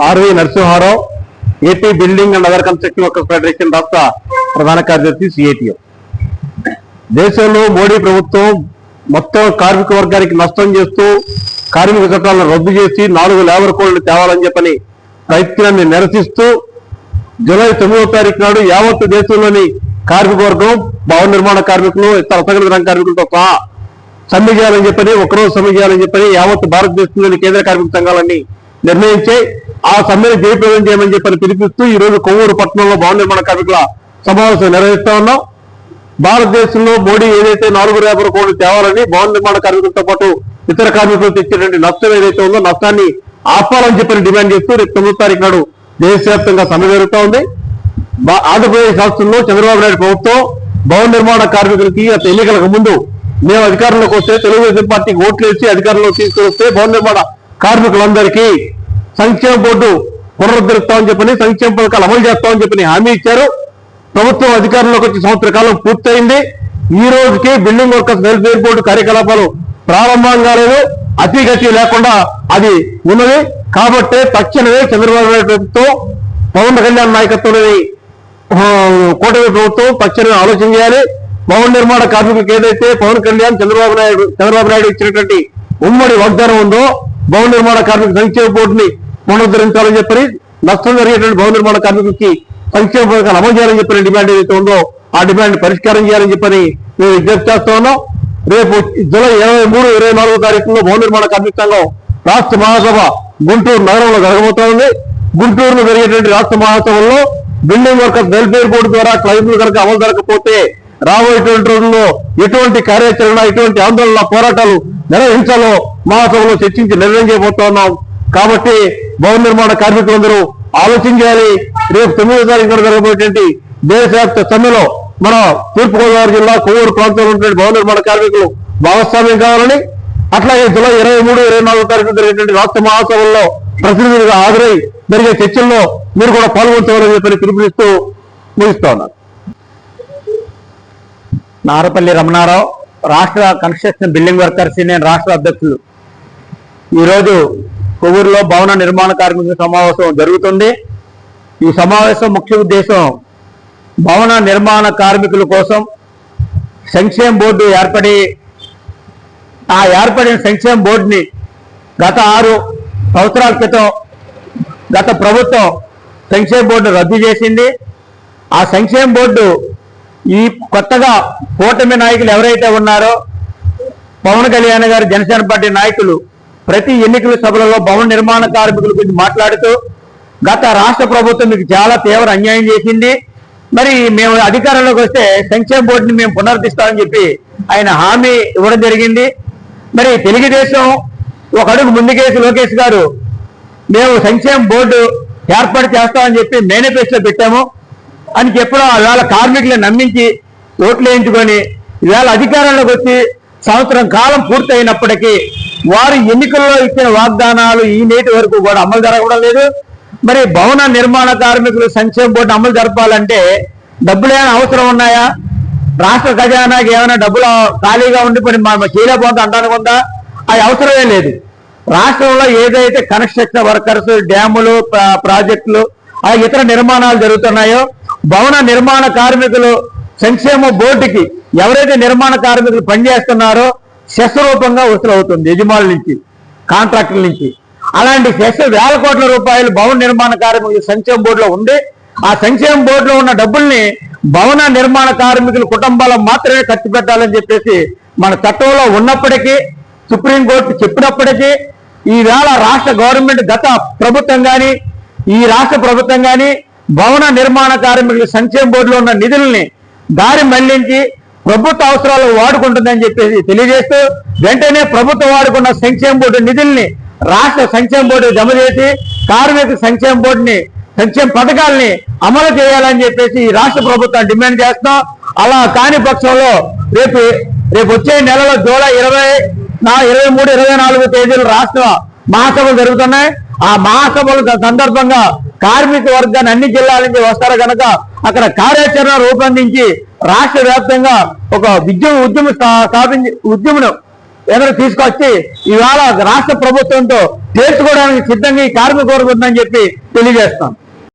R V Narasimharao AP building and other construction workers federation రాష్ట్ర ప్రధాన కార్యదర్శి సిఐటిఓ దేశంలో మోడీ ప్రభుత్వం మొత్తం కార్మిక వర్గానికి నష్టం చేస్తూ కార్మిక చట్టాలను రద్దు చేసి నాలుగు లేబర్ కోడ్లు తేవాలని చెప్పని ప్రయత్నాన్ని నిరసిస్తూ జూలై తొమ్మిదవ తారీఖు నాడు యావత్ దేశంలోని కార్మిక వర్గం భవన నిర్మాణ కార్మికులు ఇతర అసంఘటిత రంగ కార్మికులతో సహా సమ్మె చేయాలని చెప్పని ఒకరోజు సమ్మె చేయాలని చెప్పని యావత్ భారతదేశంలోని కేంద్ర కార్మిక సంఘాలన్నీ నిర్ణయించి ఆ సమ్మెను జయప్రదం చేయమని చెప్పని పిలిపిస్తూ ఈ రోజు కొవ్వూరు పట్టణంలో భవన నిర్మాణ కార్మికుల సమావేశం నిర్వహిస్తా ఉన్నాం. భారతదేశంలో మోడీ ఏదైతే నాలుగు రేపల కోట్లు తేవాలని భవన నిర్మాణ కార్మికులతో పాటు ఇతర కార్మికులు తెచ్చినటువంటి నష్టం ఏదైతే ఉందో నష్టాన్ని ఆపాలని చెప్పని డిమాండ్ చేస్తూ రేపు తొమ్మిది తారీఖు నాడు దేశవ్యాప్తంగా సమ్మె జరుగుతూ ఉంది. ఆంధ్రప్రదేశ్ రాష్ట్రంలో చంద్రబాబు నాయుడు ప్రభుత్వం భవన నిర్మాణ కార్మికులకి అత ఎన్నికలకు ముందు మేము అధికారంలోకి వస్తే తెలుగుదేశం పార్టీకి ఓట్లు వేసి అధికారంలో తీసుకొస్తే భవన నిర్మాణ కార్మికులందరికీ సంక్షేమ బోర్డు పునరుద్ధరిస్తామని చెప్పని సంక్షేమ పథకాలు అమలు చేస్తామని చెప్పని హామీ ఇచ్చారు. ప్రభుత్వం అధికారంలోకి వచ్చి సంవత్సర కాలం పూర్తయింది. ఈ రోజుకి బిల్డింగ్ వర్కర్స్ వెల్ఫేర్ బోర్డు కార్యకలాపాలు ప్రారంభం కాలేదు. అతిగతి లేకుండా అది ఉన్నది. కాబట్టి తక్షణమే చంద్రబాబు నాయుడు ప్రభుత్వం పవన్ కళ్యాణ్ నాయకత్వంలోని కూటమి ప్రభుత్వం తక్షణమే ఆలోచన చేయాలి. భవన నిర్మాణ కార్మికులకు ఏదైతే పవన్ కళ్యాణ్ చంద్రబాబు నాయుడు చంద్రబాబు నాయుడు ఇచ్చినటువంటి ఉమ్మడి వాగ్దానం ఉందో భవన నిర్మాణ కార్మిక సంక్షేమ బోర్డుని పునరుద్ధరించాలని చెప్పని నష్టం జరిగేటువంటి భవన నిర్మాణ కార్మికులకి సంక్షేమ పథకాలు అమలు చేయాలని చెప్పిన డిమాండ్ ఏదైతే ఉందో ఆ డిమాండ్ పరిష్కారం చేయాలని చెప్పని మేము విజ్ఞప్తి చేస్తా ఉన్నాం. రేపు జూలై ఇరవై మూడు ఇరవై నాలుగో తారీఖులో భవన నిర్మాణ కార్మిక సంఘం రాష్ట్ర మహాసభ గుంటూరు నగరంలో జరగబోతా ఉంది గుంటూరులో జరిగేటువంటి రాష్ట్ర మహాసభల్లో బిల్డింగ్ వర్కర్స్ వెల్ఫేర్ బోర్డు ద్వారా క్లైంట్లు కనుక అమలు జరగకపోతే రాబోయేటువంటి రోజుల్లో ఎటువంటి కార్యాచరణ ఎటువంటి ఆందోళన పోరాటాలు నిర్వహించాలో మహాసభలో చర్చించి నిర్ణయం చేయబోతా ఉన్నాం కాబట్టి భవన నిర్మాణ కార్మికులందరూ ఆలోచన చేయాలి. రేపు తొమ్మిదో తారీఖు జరగబోయేటువంటి దేశవ్యాప్త సమ్మెలో మన తూర్పుగోదావరి జిల్లా కొవ్వూరు ప్రాంతంలో ఉన్నటువంటి భవన నిర్మాణ కార్మికులు భాగస్వామ్యం కావాలని అట్లాగే జులై ఇరవై మూడు ఇరవై నాలుగు తారీఖు జరిగేటువంటి రాష్ట్ర మహాసభల్లో ప్రతినిధులుగా హాజరై జరిగే చర్చల్లో మీరు కూడా పాల్గొంటామని చెప్పని పిలుపునిస్తూ ముగిస్తా ఉన్నారు నారపల్లి రమణారావు రాష్ట్ర కన్స్ట్రక్షన్ బిల్డింగ్ వర్కర్స్ యూనియన్ రాష్ట్ర అధ్యక్షులు. ఈరోజు కొవ్వూరులో భవన నిర్మాణ కార్మికుల సమావేశం జరుగుతుంది. ఈ సమావేశం ముఖ్య ఉద్దేశం భవన నిర్మాణ కార్మికుల కోసం సంక్షేమ బోర్డు ఏర్పడి ఆ ఏర్పడిన సంక్షేమ బోర్డుని గత ఆరు సంవత్సరాల క్రితం గత ప్రభుత్వం సంక్షేమ బోర్డు రద్దు చేసింది. ఆ సంక్షేమ బోర్డు ఈ కొత్తగా కూటమి నాయకులు ఎవరైతే ఉన్నారో పవన్ కళ్యాణ్ గారు జనసేన పార్టీ నాయకులు ప్రతి ఎన్నికల సభలలో భవన నిర్మాణ కార్మికుల గురించి మాట్లాడుతూ గత రాష్ట్ర ప్రభుత్వం మీకు చాలా తీవ్ర అన్యాయం చేసింది. మరి మేము అధికారంలోకి వస్తే సంక్షేమ బోర్డుని మేము పునరుద్ధరిస్తామని చెప్పి ఆయన హామీ ఇవ్వడం జరిగింది. మరి తెలుగుదేశం ఒక అడుగు ముందుకేసి లోకేష్ గారు మేము సంక్షేమ బోర్డు ఏర్పాటు చేస్తామని చెప్పి మేనిఫెస్టో పెట్టాము. అని చెప్పడం ఇవాళ కార్మికులను నమ్మించి ఓట్లు వేయించుకొని ఇవాళ అధికారంలోకి వచ్చి సంవత్సరం కాలం పూర్తయినప్పటికీ వారు ఎన్నికల్లో ఇచ్చిన వాగ్దానాలు ఈ నేటి వరకు కూడా అమలు జరగడం లేదు. మరి భవన నిర్మాణ కార్మికులు సంక్షేమ బోర్డు అమలు జరపాలంటే డబ్బులు ఏమైనా అవసరం ఉన్నాయా? రాష్ట్ర ఖజానాకి ఏమైనా డబ్బులు ఖాళీగా ఉండిపోయి మా చేయలేకపోతే అంటానికి ఉందా? అది అవసరమే లేదు. రాష్ట్రంలో ఏదైతే కన్స్ట్రక్షన్ వర్కర్స్ డ్యాములు ప్రాజెక్టులు ఆ ఇతర నిర్మాణాలు జరుగుతున్నాయో భవన నిర్మాణ కార్మికులు సంక్షేమ బోర్డుకి ఎవరైతే నిర్మాణ కార్మికులు పనిచేస్తున్నారో శస్త్రరూపంగా రూపంగా వసూలు అవుతుంది యజమానుల నుంచి కాంట్రాక్టుల నుంచి. అలాంటి శస్త్ర వేల కోట్ల రూపాయలు భవన నిర్మాణ కార్మికుల సంక్షేమ బోర్డులో ఉంది ఆ సంక్షేమ బోర్డులో ఉన్న డబ్బుల్ని భవన నిర్మాణ కార్మికుల కుటుంబాలకు మాత్రమే ఖర్చు పెట్టాలని చెప్పేసి మన చట్టంలో ఉన్నప్పటికీ సుప్రీంకోర్టు చెప్పినప్పటికీ ఈవేళ రాష్ట్ర గవర్నమెంట్ గత ప్రభుత్వం కానీ ఈ రాష్ట్ర ప్రభుత్వం కానీ భవన నిర్మాణ కార్మికుల సంక్షేమ బోర్డులో ఉన్న నిధుల్ని దారి మళ్ళించి ప్రభుత్వ అవసరాలు వాడుకుంటుందని చెప్పేసి తెలియజేస్తూ వెంటనే ప్రభుత్వం వాడుకున్న సంక్షేమ బోర్డు నిధుల్ని రాష్ట్ర సంక్షేమ బోర్డు జమ చేసి కార్మిక సంక్షేమ బోర్డుని సంక్షేమ పథకాల్ని అమలు చేయాలని చెప్పేసి ఈ రాష్ట్ర ప్రభుత్వం డిమాండ్ చేస్తున్నాం. అలా కాని పక్షంలో రేపు రేపు వచ్చే నెలలో జూలై ఇరవై ఇరవై మూడు ఇరవై నాలుగు తేదీలు రాష్ట్ర మహాసభలు జరుగుతున్నాయి. ఆ మహాసభల సందర్భంగా కార్మిక వర్గాన్ని అన్ని జిల్లాల నుంచి వస్తారు కనుక అక్కడ కార్యాచరణ రూపొందించి రాష్ట్ర వ్యాప్తంగా ఒక ఉద్యమ ఉద్యమ స్థాపించి ఉద్యమను ఎదురు తీసుకొచ్చి ఇవాళ రాష్ట్ర ప్రభుత్వంతో తీర్చుకోవడానికి సిద్ధంగా ఈ కార్మిక వర్గం ఉందని చెప్పి తెలియజేస్తాం.